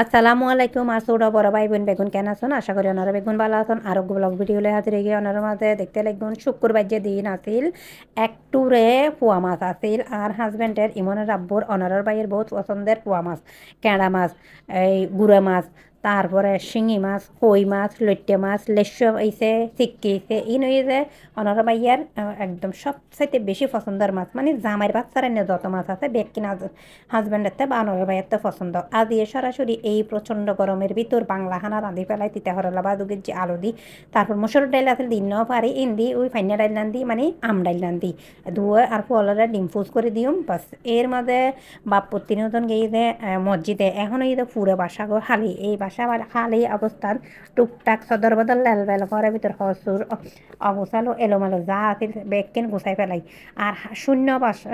আসসালামু আলাইকুম আর সৌরা বড় ভাই বোন বেগুন কেন আছেন? আশা করি ওনারা বেগুন ভালো আছেন। আরও ব্লগ ভিডিও লে হাজির গিয়ে ওনার মাঝে দেখতে লাগবেন, শুক্রবার যে দিন আসিল একটুরে পোয়া মাছ আসিল আর হাজবেন্ডের ইমনের আব্বুর, অনারর ভাইয়ের বহুত পছন্দের পোয়া মাছ, কেঁড়া মাছ, এই গুঁড়া মাছ তারপরে শিঙি মাছ, কই মাছ, লইট্টে মাছ হয়েছে চিক্কি হয়েছে ই নই যে অনার ভাইয়ার একদম সবচাইতে বেশি পছন্দের মাছ মানে জামাইয়ের বাচ্চারা নিয়ে যত মাছ আছে বেগ কিনা হাজব্যান্ডের তে বা অনার তো পছন্দ। আজ দিয়ে সরাসরি এই প্রচণ্ড গরমের ভিতর বাংলা হানা রাঁধি ফেলাই, তিতে হরলা বা দুগের যে আলু দি, তারপর মসুর ডাইল আছে দিন পারি, ইন্দি, ওই ফাইনা ডাইল নান দি মানে আম ডাইল নান দি ধুয়ে আর ফলরা ডিম ফুস করে দিউম, বাস। এর মাঝে তিনজন গিয়ে দে মসজিদে, এখন এই ফুরে বাসা গো হালি এই বাসা খালি অবস্থান। টুকটাক সদর বদল লাল বেল ঘরের ভিতর হসুর অবসালো এলোমালো, যা আছে বেগকেন গুছাই ফেলাই। আর শূন্য বাসা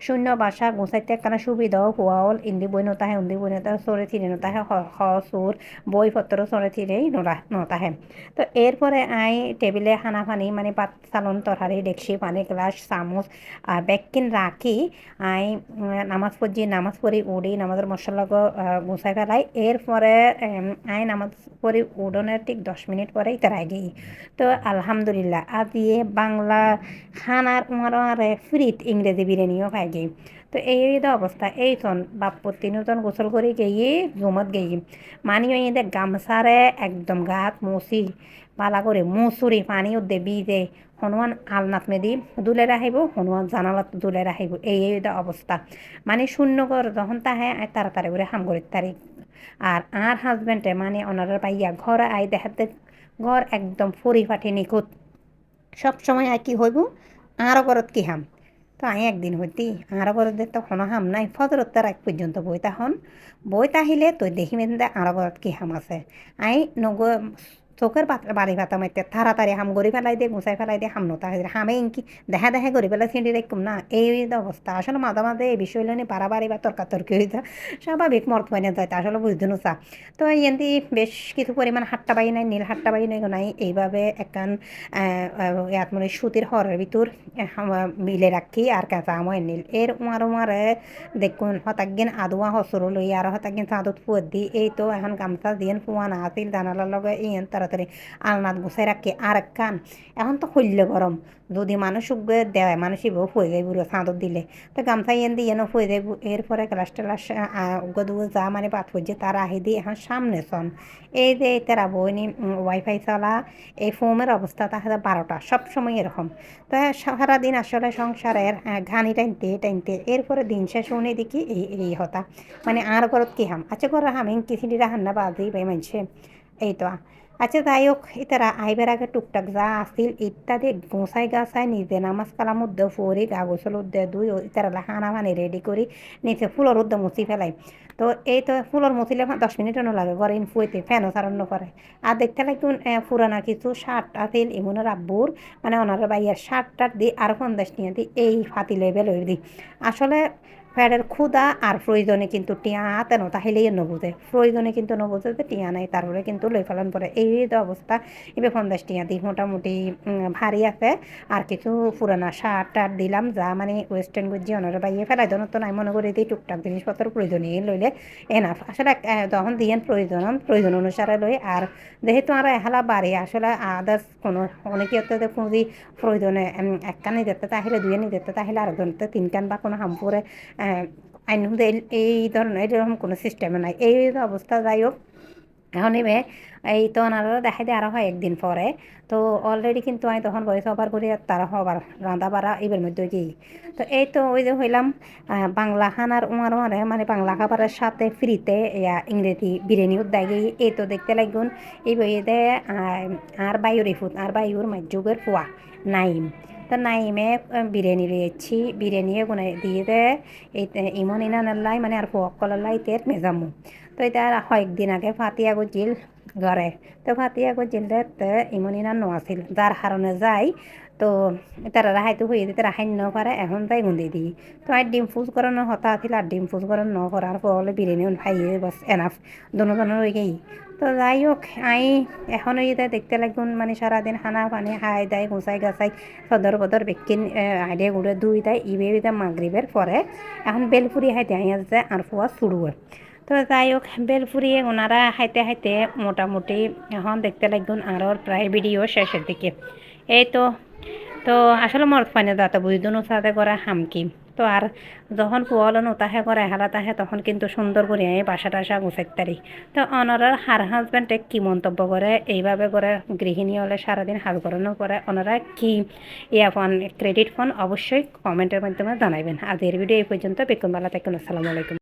শূন্য বাসা গোসাইতে একখানা সুবিধাও হওয়া হল। ইন্দি বই নতাহে, উন্দি বই নতা সরে থিরে নতাহে হ সুর বইপত্র সরে থিরেই নতাহে। তো এরপরে আই টেবিলে খানা পানি মানে পাত সালন তরহারি ডেকসি পানি গ্লাস চামচ ব্যাগকিন রাখি আই নামাজ পড়ছি নামাজ পড়ি উড়ি নামাজের মশলা গুছাই ফেলাই এরপরে আই নামাজ পড়ি উড়নের ঠিক দশ মিনিট পরেই তারাই গেই তো আলহামদুলিল্লাহ আদিয়ে বাংলা খানার উমারে ফ্রিত ইংরেজি বিরিয়ানিও খাই গেই তো এই অবস্থা এই চন বাপ্পর তিনজন গোসল করে গিয়ে জমত গেই মানি এদের গামছারে একদম গাত মুসি পালা করে মুসুরি পানি উদ্দে বিজে হনুমান আলনাত মেদি দুলে রাখিব হনুমান জানালাত দুলে রাখিব এই এই অবস্থা মানে শূন্য কর যখন তাহে তাড়াতাড়ি করে হাম করি তারি আর আর হাজবেন্ডে মানে ওনারা পাইয়া ঘরে আই দেখাতে ঘর একদম ফুরি ফাটি নিখুঁত। সবসময় আর কি হইব? আরও ঘরত কি হাম তো আমি একদিন হইতি আর বরদে তো কোনো হাম নাই ফজরত তার এক পর্যন্ত বইতা হন। বইতা আহিলে তই দেখিমেন দে আর কি হাম আছে। আই নগ চোখের বাড়ি ভাতা মাইতে তাড়াতাড়ি হাম গড়ি ফেলাই দিয়ে গুছাই ফেলাই দিয়ে হাম নতা হামে ইনকি দেখা দেখা গড়ি ফেলাই ছিঁড়ি রাখুম না, এই অবস্থা। আসলে মাঝে মাঝে এই বিষয় লনি বাড়াবাড়ি বা তর্কাতর্কি হয়ে যায়। স্বাভাবিক মর্ত পাইনে যায় আসলে বুঝতে নোচা তো এনতি বেশ কিছু পরিমাণ হাট্টা বাই নাই, নীল হাট্টা বাই নাই নাই। এইভাবে একান ইয়াত মানে সুতির হরের ভিতর মিলে রাখি আর কাঁচা আময় নীল। এর উমার উমারে দেখুন হতাকগিন আদুয়া হসর লই আর হতাকগিন চাঁদত ফুয়ার দি। এই তো এখন গামছা দিয়ে ফুয়া না আছিল, জানালার লগে ইয়েন তারা তাড়াতাড়ি আলনাত গুছাই রাখি আর কান এখন তো হইলে গরম যদি মানুষ দেয় মানুষই বউ হয়ে যায় বুড়ো চাঁদত দিলে, তো গামছা ইয়েন দিয়ে এনে হয়ে যায় এরপরে গ্লাস টেলাস গদু যা মানে পাত হচ্ছে তার আহি দিয়ে এখন সামনে চন। এই যে তারা বইনি ওয়াইফাই চলা, এই ফোমের অবস্থা তাহলে বারোটা সব সময় এরকম তো সারাদিন আসলে সংসারের ঘানি টাইনতে টাইনতে এরপরে দিন শেষ উনি দেখি এই এই হতা। মানে আর ঘরত কি হাম আচ্ছা ঘর হামিং কিসিডি রাহান্না বাদি বাই মানছে এই তো আচ্ছা যাই হোক ইতারা আইবার আগে টুকটাক যা আসিল ইত্যাদি গোসাই গাছাই নিজে নামাজ কালাম উদ্দে, ফুরি গা গোসল উদ্দে, দুই ইতারা হানা ফানি রেডি করি, নিচে ফুলর উদ্দে মুছি ফেলাই। তো এই তো ফুলর মুছিলে দশ মিনিটও লাগে, ঘরে ইন ফুয়েতে ফ্যানও সারান্ন করে আর দেখতে লাগতুন পুরানা কিছু শার্ট আছিল, ইমনের আব্বুর মানে ওনার বাইয়ের শার্ট টাট দিই আর পঞ্চাশ নিয়ে দিই, এই ফাতি লেভেল দিই। আসলে ফ্যাটের ক্ষুদা আর প্রয়োজনে কিন্তু টিয়া তেন, তাহলেই নবুঝে প্রয়োজনে কিন্তু নবুঝে যে টিয়া নাই তারপরে কিন্তু লই ফেলান পরে। এই অবস্থা, এবার পঞ্চাশ টিয়া দিই মোটামুটি ভারী আছে। আর কিছু পুরানা শার্ট টার্ট দিলাম, যা মানে ওয়েস্টার্ন গুজি অনারে বাইয়ে ফেলাই দন তো নাই। মনে করি দিই টুকটাক জিনিসপত্র প্রয়োজনীয় লইলে এনাফ আসলে যখন দিয়েন প্রয়োজন প্রয়োজন অনুসারে লই। আর যেহেতু আর এহালা বাড়ি, আসলে আদার্স কোনো, অনেকে পুঁজি প্রয়োজনে একখানি দিতে তাহলে দুয়ে নি দিতে তাহলে আরেকজন তিন কান বা কোনো হামপুরে আইন এই ধরনের এরকম কোনো সিস্টেমে নাই। এই অবস্থা যাই হোক, এখন এবে এই তো ওনারা দেখাই দিয়ে আরও হয় একদিন পরে। তো অলরেডি কিন্তু আমি তখন বয়স ওভার করি তারা হবার রাঁধা বাড়া এবার মধ্যে গিয়ে। তো এই তো ওই যে হইলাম বাংলা খানার উমার উমারে মানে বাংলা খাবারের সাথে ফ্রিতে ইয়া ইংরেজি বিরিয়ানিও দেয় এই তো দেখতে লাগুন। এই বইয়ে আর বায়ুর ইফুত আর বায়ুর মাজ্যুগের ফুয়া, নাইম। তো নাইমে বিরিয়ানি রয়েছি বিরিয়ানি গুনে দিয়ে দে এই ইমন ইনানাল্লাই মানে আর পোক কলাল্লাই তের মেজামু তো এটা কয়েকদিন আগে ফাতিয়া গজিল ঘরে তো ফাতিয়া গজিল তে ইমন ইনান নোয়াছিল যার কারণে যাই তো তারা রাহাইতো হয়ে দিতে রাহাই ন পারে, এখন তাই গুঁদি দিই তো আর ডিম ফুজ করানোর হতা আছিল, আর ডিম ফুজ করানো ন করার ফলে বিরিয়ানি খাইয়ে বাস এনাফ দোনো দোনো রয়ে গেই। তো যাই হোক, আই এখনও ইতে দেখতে লাগুন মানে সারাদিন খানা পানি খাই দেয়, গুছাই গাছাই, সদর বদর বেকিন আইডিয়া গুড়ে দুই দেয় ইবে মাগরিবের পরে। এখন বেলপুরি হাইতে আই আছে, আর ফুয়া চুড়ুয়ে তো যাই হোক বেল ফুরিয়ে ওনারা হাইতে হাইতে মোটামুটি এখন দেখতে লাগুন আরও প্রায় ভিডিও শেষের দিকে। এই তো তো আসলে মরত পানি দাতা বুঝি দুনো সাথে করে হামকি তো আর যখন পুয়ালো তাহে করে হেলা তাহে তখন কিন্তু সুন্দর করে আমি বাসা টাসা গুছাইতে পারি তো অনারার হার হাজব্যান্ডে কি মন্তব্য করে এইভাবে করে গৃহিণী হলে সারাদিন হাল করানোর পরে ওনারা কি ইয়া ফোন ক্রেডিট ফোন অবশ্যই কমেন্টের মাধ্যমে জানাবেন আজকের ভিডিও এই পর্যন্ত বেকুমবালা থেকে আসসালামু আলাইকুম।